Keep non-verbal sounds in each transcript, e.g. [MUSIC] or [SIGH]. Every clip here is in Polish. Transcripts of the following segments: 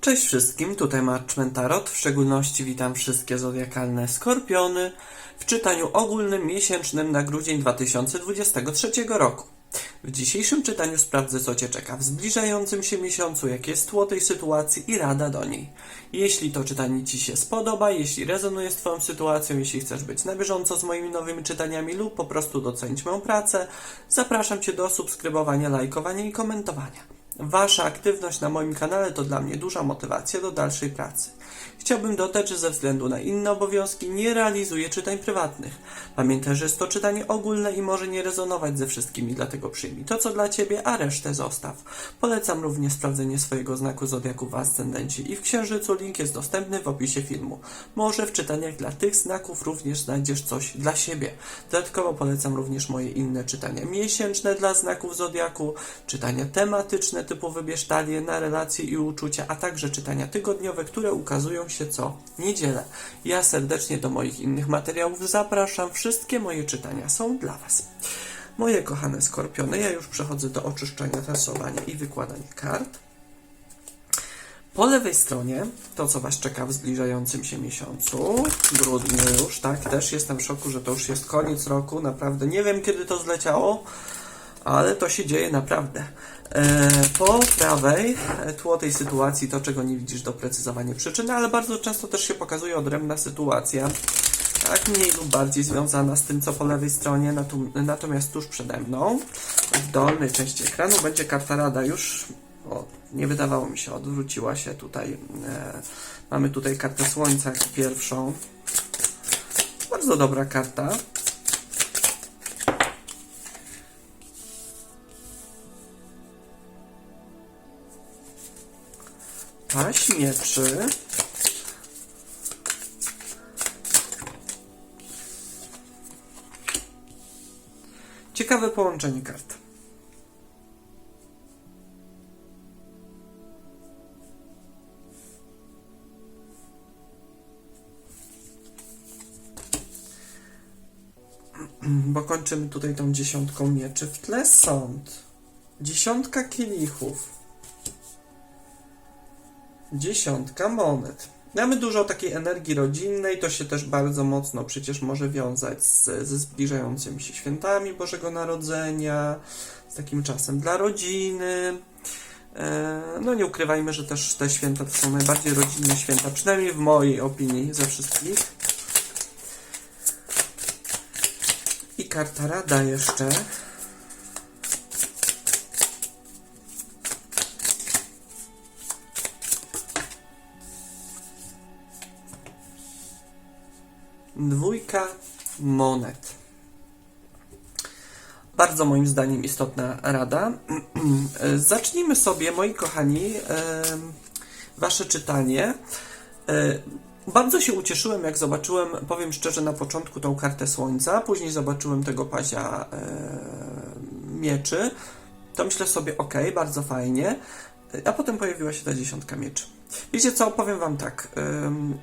Cześć wszystkim, tutaj Marczmen Tarot. W szczególności witam wszystkie zodiakalne skorpiony w czytaniu ogólnym miesięcznym na grudzień 2023 roku. W dzisiejszym czytaniu sprawdzę, co Cię czeka w zbliżającym się miesiącu, jakie jest tło tej sytuacji i rada do niej. Jeśli to czytanie Ci się spodoba, jeśli rezonuje z Twoją sytuacją, jeśli chcesz być na bieżąco z moimi nowymi czytaniami lub po prostu docenić moją pracę, zapraszam Cię do subskrybowania, lajkowania i komentowania. Wasza aktywność na moim kanale to dla mnie duża motywacja do dalszej pracy. Chciałbym dodać, że ze względu na inne obowiązki nie realizuję czytań prywatnych. Pamiętaj, że jest to czytanie ogólne i może nie rezonować ze wszystkimi, dlatego przyjmij to, co dla Ciebie, a resztę zostaw. Polecam również sprawdzenie swojego znaku zodiaku w ascendencie i w księżycu. Link jest dostępny w opisie filmu. Może w czytaniach dla tych znaków również znajdziesz coś dla siebie. Dodatkowo polecam również moje inne czytania miesięczne dla znaków zodiaku, czytania tematyczne typu wybierz talię na relacje i uczucia, a także czytania tygodniowe, które ukazują się co niedzielę. Ja serdecznie do moich innych materiałów zapraszam. Wszystkie moje czytania są dla Was. Moje kochane skorpiony, ja już przechodzę do oczyszczania, tasowania i wykładania kart. Po lewej stronie to, co Was czeka w zbliżającym się miesiącu, grudniu już, tak, też jestem w szoku, że to już jest koniec roku, naprawdę nie wiem, kiedy to zleciało, ale to się dzieje naprawdę. E, Po prawej e, tło tej sytuacji, to czego nie widzisz, doprecyzowanie przyczyny, ale bardzo często też się pokazuje odrębna sytuacja, tak mniej lub bardziej związana z tym, co po lewej stronie, natomiast tuż przede mną, w dolnej części ekranu będzie karta rada już, o, nie wydawało mi się, odwróciła się tutaj, e, mamy tutaj kartę słońca pierwszą, bardzo dobra karta, Paź mieczy. Ciekawe połączenie kart. [CLEARS THROAT] Bo kończymy tutaj tą dziesiątką mieczy. W tle sąd. Dziesiątka kielichów. Dziesiątka monet. Mamy dużo takiej energii rodzinnej, to się też bardzo mocno przecież może wiązać z, ze zbliżającymi się świętami Bożego Narodzenia, z takim czasem dla rodziny. E, No nie ukrywajmy, że też te święta to są najbardziej rodzinne święta, przynajmniej w mojej opinii ze wszystkich. I karta rada jeszcze. Dwójka monet. Bardzo moim zdaniem istotna rada. [CLEARS THROAT] Zacznijmy sobie, moi kochani, wasze czytanie. E, Bardzo się ucieszyłem, jak zobaczyłem, powiem szczerze, na początku tą kartę słońca, później zobaczyłem tego pazia e, mieczy. To myślę sobie, ok, bardzo fajnie. A potem pojawiła się ta dziesiątka mieczy. Wiecie co, powiem wam tak.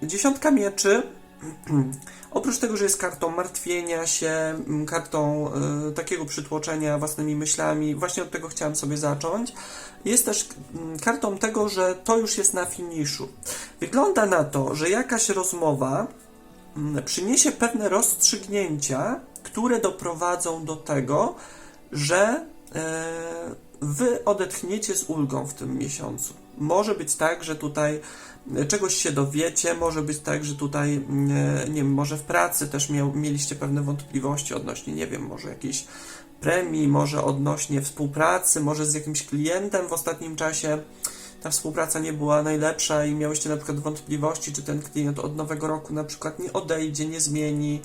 Dziesiątka mieczy Oprócz tego, że jest kartą martwienia się, m, kartą y, takiego przytłoczenia własnymi myślami, właśnie od tego chciałem sobie zacząć, jest też mm, kartą tego, że to już jest na finiszu. Wygląda na to, że jakaś rozmowa mm, przyniesie pewne rozstrzygnięcia, które doprowadzą do tego, że e, wy odetchniecie z ulgą w tym miesiącu. Może być tak, że tutaj e, czegoś się dowiecie, może być tak, że tutaj, e, nie wiem, może w pracy też miał, mieliście pewne wątpliwości odnośnie, nie wiem, może jakiejś premii, może odnośnie współpracy, może z jakimś klientem w ostatnim czasie ta współpraca nie była najlepsza i miałyście na przykład wątpliwości, czy ten klient od nowego roku na przykład nie odejdzie, nie zmieni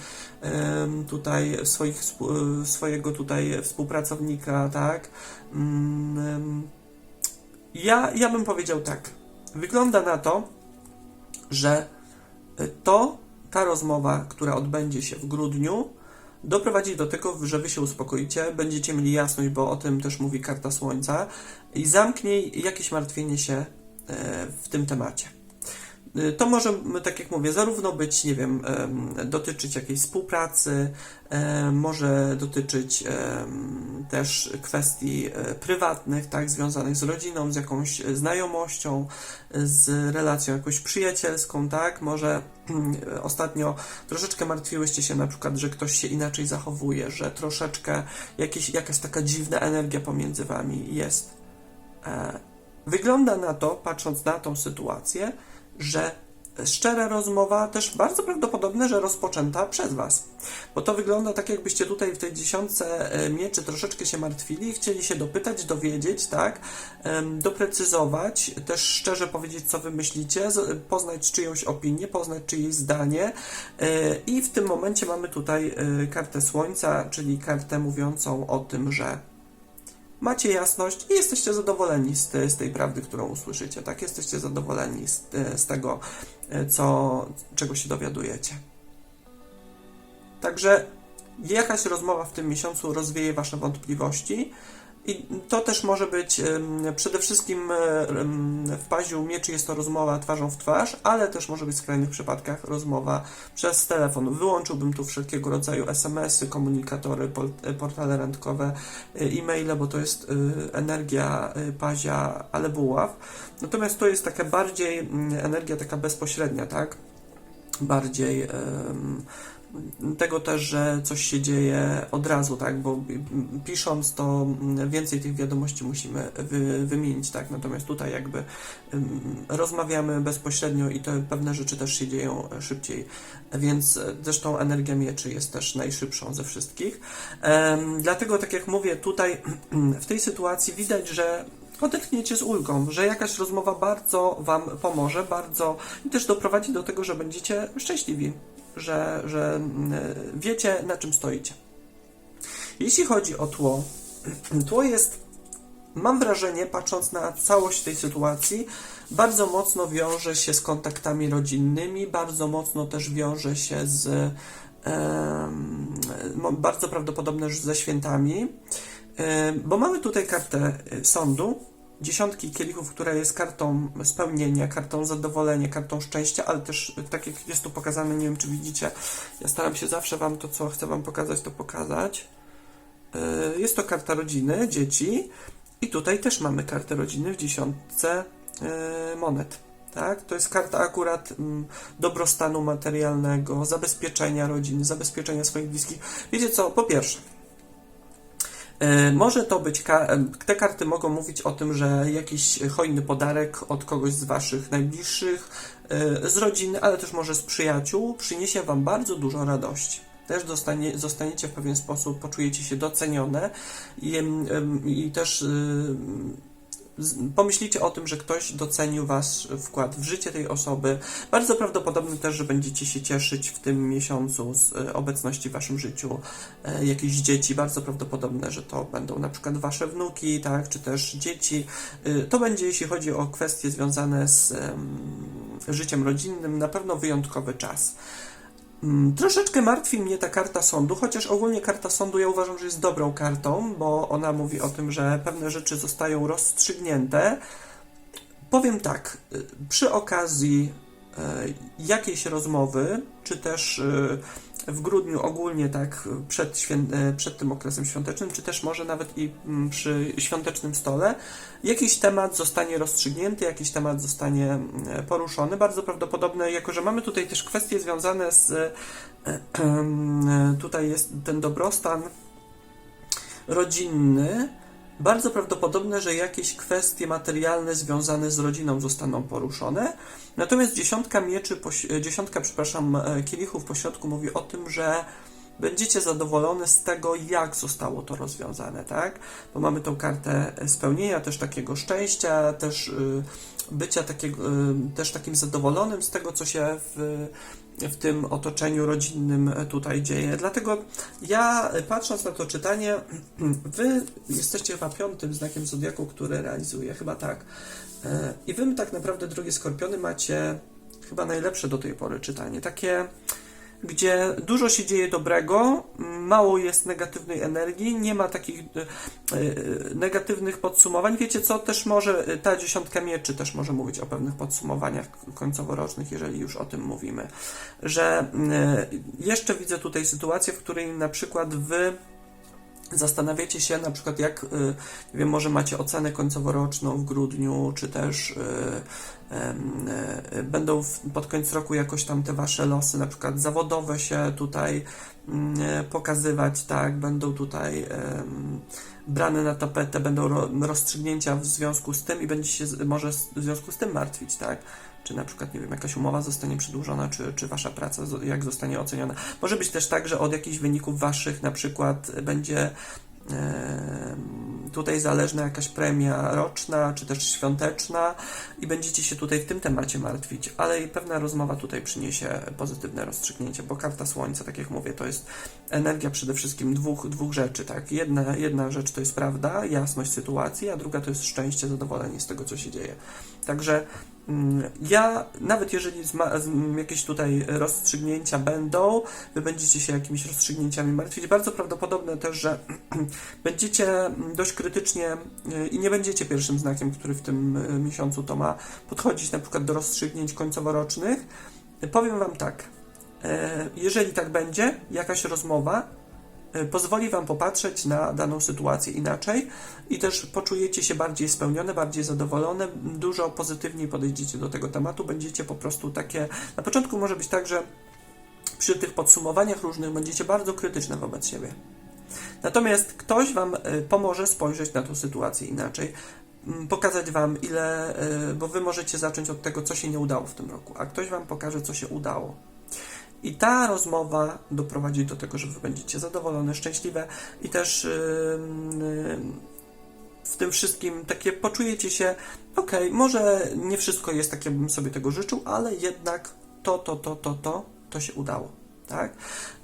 tutaj swoich, współ- swojego tutaj współpracownika, tak? Ja, ja bym powiedział tak. Wygląda na to, że to, ta rozmowa, która odbędzie się w grudniu, doprowadzi do tego, że wy się uspokoicie, będziecie mieli jasność, bo o tym też mówi karta Słońca, i zamknie jakieś martwienie się e, w tym temacie. Y, To może, tak jak mówię, zarówno być, nie wiem, em, dotyczyć jakiejś współpracy, em, może dotyczyć też kwestii e, prywatnych, tak, związanych z rodziną, z jakąś e, znajomością, e, z relacją jakąś przyjacielską, tak, może e, ostatnio troszeczkę martwiłyście się na przykład, że ktoś się inaczej zachowuje, że troszeczkę jakieś, jakaś taka dziwna energia pomiędzy wami jest. E, Wygląda na to, patrząc na tą sytuację, że szczera rozmowa też bardzo prawdopodobne, że rozpoczęta przez Was. Bo to wygląda tak, jakbyście tutaj w tej dziesiątce e, mieczy troszeczkę się martwili chcieli się dopytać, dowiedzieć, tak? Doprecyzować, też szczerze powiedzieć, co Wy myślicie, poznać czyjąś opinię, poznać czyjeś zdanie. E, I w tym momencie mamy tutaj e, kartę Słońca, czyli kartę mówiącą o tym, że macie jasność i jesteście zadowoleni z, z tej prawdy, którą usłyszycie, tak? Jesteście zadowoleni z, e, z tego, e, co, czego się dowiadujecie. Także jakaś rozmowa w tym miesiącu rozwieje Wasze wątpliwości. I to też może być przede wszystkim e, w paziu mieczy jest to rozmowa twarzą w twarz, ale też może być w skrajnych przypadkach rozmowa przez telefon. Wyłączyłbym tu wszelkiego rodzaju SMS-y, komunikatory, e, portale randkowe, e, e-maile, bo to jest energia pazia, ale buław. Natomiast to jest taka bardziej mm, energia taka bezpośrednia, tak? Bardziej tego też, że coś się dzieje od razu, tak, bo mm, pisząc to mm, więcej tych wiadomości musimy wy, wymienić, tak, natomiast tutaj jakby ym, rozmawiamy bezpośrednio i te pewne rzeczy też się dzieją szybciej, więc e, zresztą energia mieczy jest też najszybszą ze wszystkich. Dlatego, tak jak mówię, tutaj [CLEARS THROAT] w tej sytuacji widać, że odetchniecie z ulgą, że jakaś rozmowa bardzo Wam pomoże, bardzo i też doprowadzi do tego, że będziecie szczęśliwi, że, że mm, wiecie na czym stoicie. Jeśli chodzi o tło, [CLEARS THROAT] tło jest, mam wrażenie, patrząc na całość tej sytuacji, bardzo mocno wiąże się z kontaktami rodzinnymi, bardzo mocno też wiąże się z bardzo prawdopodobne że ze świętami, Em, bo mamy tutaj kartę y, sądu, dziesiątki kielichów, która jest kartą spełnienia, kartą zadowolenia, kartą szczęścia, ale też tak jak jest tu pokazane, nie wiem czy widzicie, ja staram się zawsze Wam to, co chcę Wam pokazać, to pokazać. Y, Jest to karta rodziny, dzieci i tutaj też mamy kartę rodziny w dziesiątce y, monet. Tak? To jest karta akurat mm, dobrostanu materialnego, zabezpieczenia rodziny, zabezpieczenia swoich bliskich. Wiecie co? Po pierwsze, Może to być, e, te karty mogą mówić o tym, że jakiś hojny podarek od kogoś z Waszych najbliższych, e, z rodziny, ale też może z przyjaciół, przyniesie Wam bardzo dużo radości. Też zostaniecie w pewien sposób, poczujecie się docenione i, i też pomyślicie o tym, że ktoś docenił Wasz wkład w życie tej osoby. Bardzo prawdopodobne też, że będziecie się cieszyć w tym miesiącu z e, obecności w Waszym życiu e, jakichś dzieci. Bardzo prawdopodobne, że to będą na przykład Wasze wnuki, tak, czy też dzieci. Y, To będzie, jeśli chodzi o kwestie związane z em, życiem rodzinnym, na pewno wyjątkowy czas. Mm, Troszeczkę martwi mnie ta karta sądu, chociaż ogólnie karta sądu ja uważam, że jest dobrą kartą, bo ona mówi o tym, że pewne rzeczy zostają rozstrzygnięte. Powiem tak, y, przy okazji y, jakiejś rozmowy, czy też y, w grudniu ogólnie tak przed, y, przed tym okresem świątecznym, czy też może nawet i mm, przy świątecznym stole, jakiś temat zostanie rozstrzygnięty, jakiś temat zostanie mm, poruszony. Bardzo prawdopodobne, jako że mamy tutaj też kwestie związane z e, [CLEARS THROAT] tutaj jest ten dobrostan rodzinny. Bardzo prawdopodobne, że jakieś kwestie materialne związane z rodziną zostaną poruszone. Natomiast dziesiątka mieczy, e, dziesiątka, przepraszam, e, kielichów po środku mówi o tym, że będziecie zadowolone z tego, jak zostało to rozwiązane, tak? Bo mamy tą kartę spełnienia, też takiego szczęścia, też y, bycia takiego, y, też takim zadowolonym z tego, co się w, w tym otoczeniu rodzinnym tutaj dzieje. Dlatego ja, patrząc na to czytanie, [CLEARS THROAT] wy jesteście chyba piątym znakiem zodiaku, który realizuje, chyba tak. E, I wy tak naprawdę, drogie skorpiony, macie chyba najlepsze do tej pory czytanie. Takie gdzie dużo się dzieje dobrego, mało jest negatywnej energii, nie ma takich e, e, negatywnych podsumowań. Wiecie co, też może e, ta dziesiątka mieczy też może mówić o pewnych podsumowaniach końcoworocznych, jeżeli już o tym mówimy. Że e, jeszcze widzę tutaj sytuację, w której na przykład wy Zastanawiacie się na przykład, jak, y, nie wiem, może macie ocenę końcoworoczną w grudniu, czy też y, y, będą pod koniec roku jakoś tam te wasze losy, na przykład zawodowe się tutaj mm, pokazywać, tak, będą tutaj brane na tapetę, będą ro, rozstrzygnięcia w związku z tym i będziecie się może w związku z tym martwić, tak? Czy na przykład, nie wiem, jakaś umowa zostanie przedłużona, czy, czy wasza praca jak zostanie oceniona. Może być też tak, że od jakichś wyników waszych na przykład będzie tutaj zależna jakaś premia roczna, czy też świąteczna i będziecie się tutaj w tym temacie martwić, ale i pewna rozmowa tutaj przyniesie pozytywne rozstrzygnięcie, bo karta Słońca, tak jak mówię, to jest energia przede wszystkim dwóch, dwóch rzeczy, tak? Jedna, jedna rzecz to jest prawda, jasność sytuacji, a druga to jest szczęście, zadowolenie z tego, co się dzieje. Także ja, nawet jeżeli zma, z, m, jakieś tutaj rozstrzygnięcia będą, wy będziecie się jakimiś rozstrzygnięciami martwić, bardzo prawdopodobne też, że [CLEARS THROAT] będziecie mm, dość krytycznie y, i nie będziecie pierwszym znakiem, który w tym y, miesiącu to ma podchodzić na przykład do rozstrzygnięć końcoworocznych. Powiem Wam tak, e, jeżeli tak będzie, jakaś rozmowa pozwoli Wam popatrzeć na daną sytuację inaczej i też poczujecie się bardziej spełnione, bardziej zadowolone, dużo pozytywniej podejdziecie do tego tematu, będziecie po prostu takie, na początku może być tak, że przy tych podsumowaniach różnych będziecie bardzo krytyczne wobec siebie. Natomiast ktoś Wam y, pomoże spojrzeć na tą sytuację inaczej, mm, pokazać Wam ile, y, bo Wy możecie zacząć od tego, co się nie udało w tym roku, a ktoś Wam pokaże, co się udało. I ta rozmowa doprowadzi do tego, że Wy będziecie zadowolone, szczęśliwe i też w tym wszystkim takie poczujecie się, okej, może nie wszystko jest tak, jakbym sobie tego życzył, ale jednak to, to, to, to, to, to się udało, tak?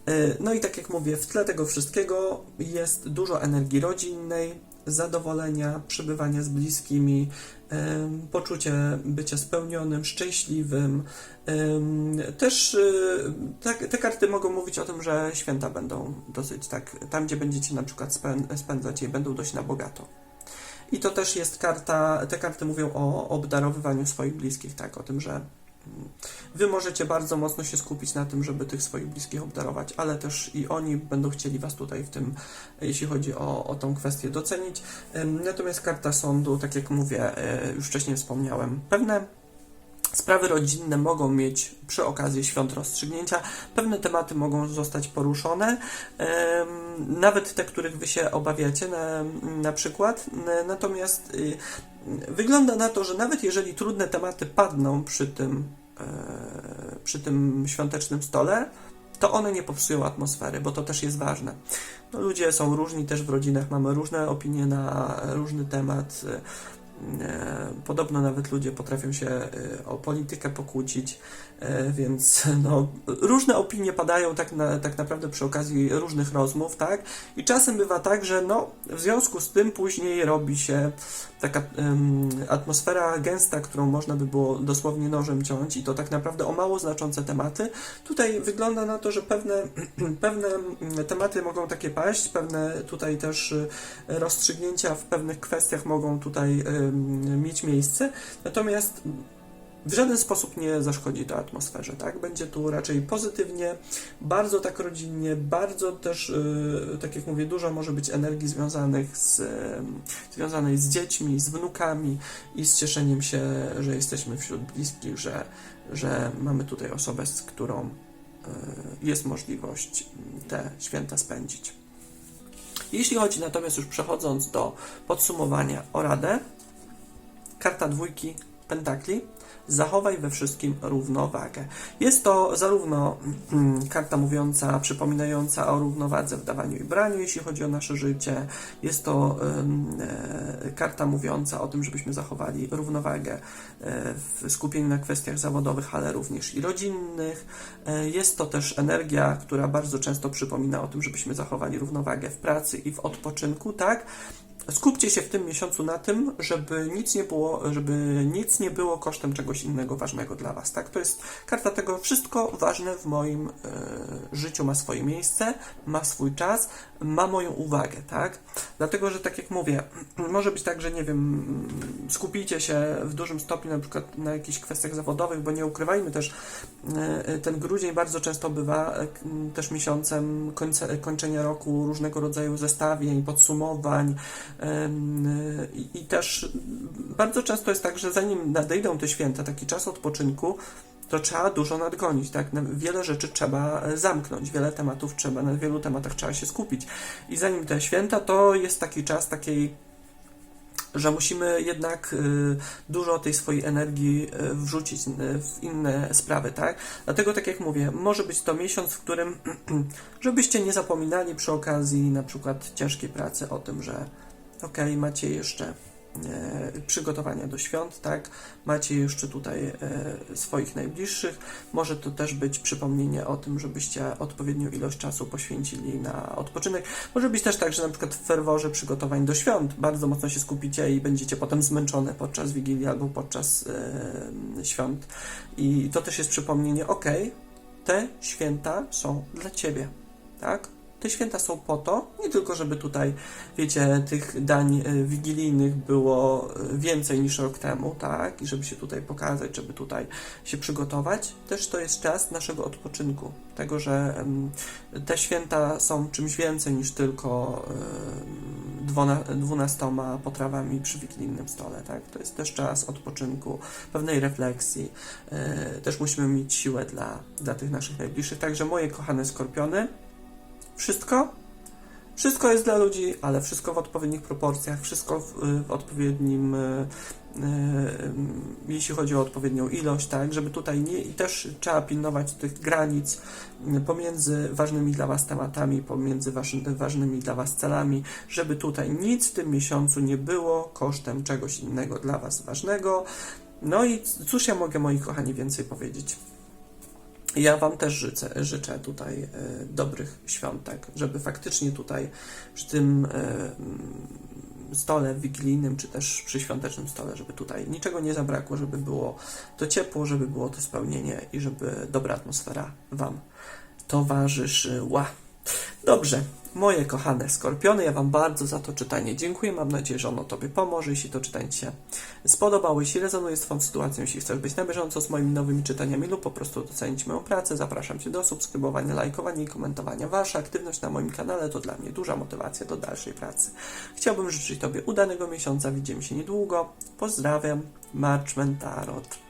Y, No i tak jak mówię, w tle tego wszystkiego jest dużo energii rodzinnej, zadowolenia, przebywania z bliskimi, poczucie bycia spełnionym, szczęśliwym. Ym, Też y, tak, te karty mogą mówić o tym, że święta będą dosyć tak, tam gdzie będziecie na przykład spę- spędzać je, będą dość na bogato. I to też jest karta, te karty mówią o obdarowywaniu swoich bliskich, tak, o tym, że Wy możecie bardzo mocno się skupić na tym, żeby tych swoich bliskich obdarować, ale też i oni będą chcieli Was tutaj w tym, jeśli chodzi o, o tą kwestię, docenić. Natomiast karta sądu, tak jak mówię, y, już wcześniej wspomniałem, pewne sprawy rodzinne mogą mieć przy okazji świąt rozstrzygnięcia, pewne tematy mogą zostać poruszone, nawet te, których Wy się obawiacie, na, na przykład. Natomiast y, wygląda na to, że nawet jeżeli trudne tematy padną przy tym, e, przy tym świątecznym stole, to one nie popsują atmosfery, bo to też jest ważne. No, ludzie są różni też w rodzinach, mamy różne opinie na różny temat. E, Podobno nawet ludzie potrafią się e, o politykę pokłócić, więc no, różne opinie padają tak, na, tak naprawdę przy okazji różnych rozmów, tak? I czasem bywa tak, że no, w związku z tym później robi się taka em, atmosfera gęsta, którą można by było dosłownie nożem ciąć i to tak naprawdę o mało znaczące tematy. Tutaj wygląda na to, że pewne, [CLEARS THROAT] pewne mm, tematy mogą takie paść, pewne tutaj też y, rozstrzygnięcia w pewnych kwestiach mogą tutaj em, mieć miejsce, natomiast w żaden sposób nie zaszkodzi to atmosferze, tak? Będzie tu raczej pozytywnie, bardzo tak rodzinnie, bardzo też, y, tak jak mówię, dużo może być energii związanych z, em, związanej z dziećmi, z wnukami i z cieszeniem się, że jesteśmy wśród bliskich, że, że mamy tutaj osobę, z którą y, jest możliwość te święta spędzić. Jeśli chodzi natomiast już przechodząc do podsumowania o radę, karta dwójki pentakli, zachowaj we wszystkim równowagę. Jest to zarówno mm, karta mówiąca, przypominająca o równowadze w dawaniu i braniu, jeśli chodzi o nasze życie. Jest to e, karta mówiąca o tym, żebyśmy zachowali równowagę e, w skupieniu na kwestiach zawodowych, ale również i rodzinnych. E, Jest to też energia, która bardzo często przypomina o tym, żebyśmy zachowali równowagę w pracy i w odpoczynku, tak? Skupcie się w tym miesiącu na tym, żeby nic nie było, żeby nic nie było kosztem czegoś innego ważnego dla Was, tak? To jest karta tego, wszystko ważne w moim e, życiu ma swoje miejsce, ma swój czas, ma moją uwagę, tak? Dlatego, że tak jak mówię, [CLEARS THROAT] może być tak, że nie wiem, skupicie się w dużym stopniu na przykład na jakichś kwestiach zawodowych, bo nie ukrywajmy też, e, ten grudzień bardzo często bywa k- też miesiącem kończenia roku różnego rodzaju zestawień, podsumowań i, też bardzo często jest tak, że zanim nadejdą te święta, taki czas odpoczynku, to trzeba dużo nadgonić, tak? Wiele rzeczy trzeba e, zamknąć, wiele tematów trzeba, na wielu tematach trzeba się skupić. I zanim te święta, to jest taki czas takiej, że musimy jednak y, dużo tej swojej energii y, wrzucić w inne sprawy, tak? Dlatego, tak jak mówię, może być to miesiąc, w którym, [CLEARS THROAT] żebyście nie zapominali przy okazji na przykład ciężkiej pracy o tym, że okej, macie jeszcze e, przygotowania do świąt, tak? Macie jeszcze tutaj e, swoich najbliższych. Może to też być przypomnienie o tym, żebyście odpowiednią ilość czasu poświęcili na odpoczynek. Może być też tak, że na przykład w ferworze przygotowań do świąt bardzo mocno się skupicie i będziecie potem zmęczone podczas Wigilii albo podczas e, świąt. I to też jest przypomnienie, ok, te święta są dla Ciebie, tak? Te święta są po to, nie tylko żeby tutaj, wiecie, tych dań e, wigilijnych było e, więcej niż rok temu, tak? I żeby się tutaj pokazać, żeby tutaj się przygotować. Też to jest czas naszego odpoczynku. Tego, że te święta są czymś więcej niż tylko dwunastoma potrawami przy wigilijnym stole, tak? To jest też czas odpoczynku, pewnej refleksji. E, Też musimy mieć siłę dla, dla tych naszych najbliższych. Także moje kochane skorpiony, wszystko wszystko jest dla ludzi, ale wszystko w odpowiednich proporcjach, wszystko w, w odpowiednim, e, e, jeśli chodzi o odpowiednią ilość, tak, żeby tutaj nie, i też trzeba pilnować tych granic pomiędzy ważnymi dla Was tematami, pomiędzy waszy, ważnymi dla Was celami, żeby tutaj nic w tym miesiącu nie było kosztem czegoś innego dla Was ważnego. No i cóż ja mogę, moi kochani, więcej powiedzieć? Ja Wam też życzę, życzę tutaj e, dobrych świątek, żeby faktycznie tutaj przy tym e, mm, stole wigilijnym, czy też przy świątecznym stole, żeby tutaj niczego nie zabrakło, żeby było to ciepło, żeby było to spełnienie i żeby dobra atmosfera Wam towarzyszyła. Dobrze, moje kochane skorpiony, ja Wam bardzo za to czytanie dziękuję. Mam nadzieję, że ono Tobie pomoże, jeśli to czytanie się spodobało, jeśli rezonuje z Twoją sytuacją, jeśli chcesz być na bieżąco z moimi nowymi czytaniami lub po prostu docenić moją pracę, zapraszam Cię do subskrybowania, lajkowania i komentowania. Wasza aktywność na moim kanale to dla mnie duża motywacja do dalszej pracy. Chciałbym życzyć Tobie udanego miesiąca, widzimy się niedługo. Pozdrawiam, Marchman Tarot.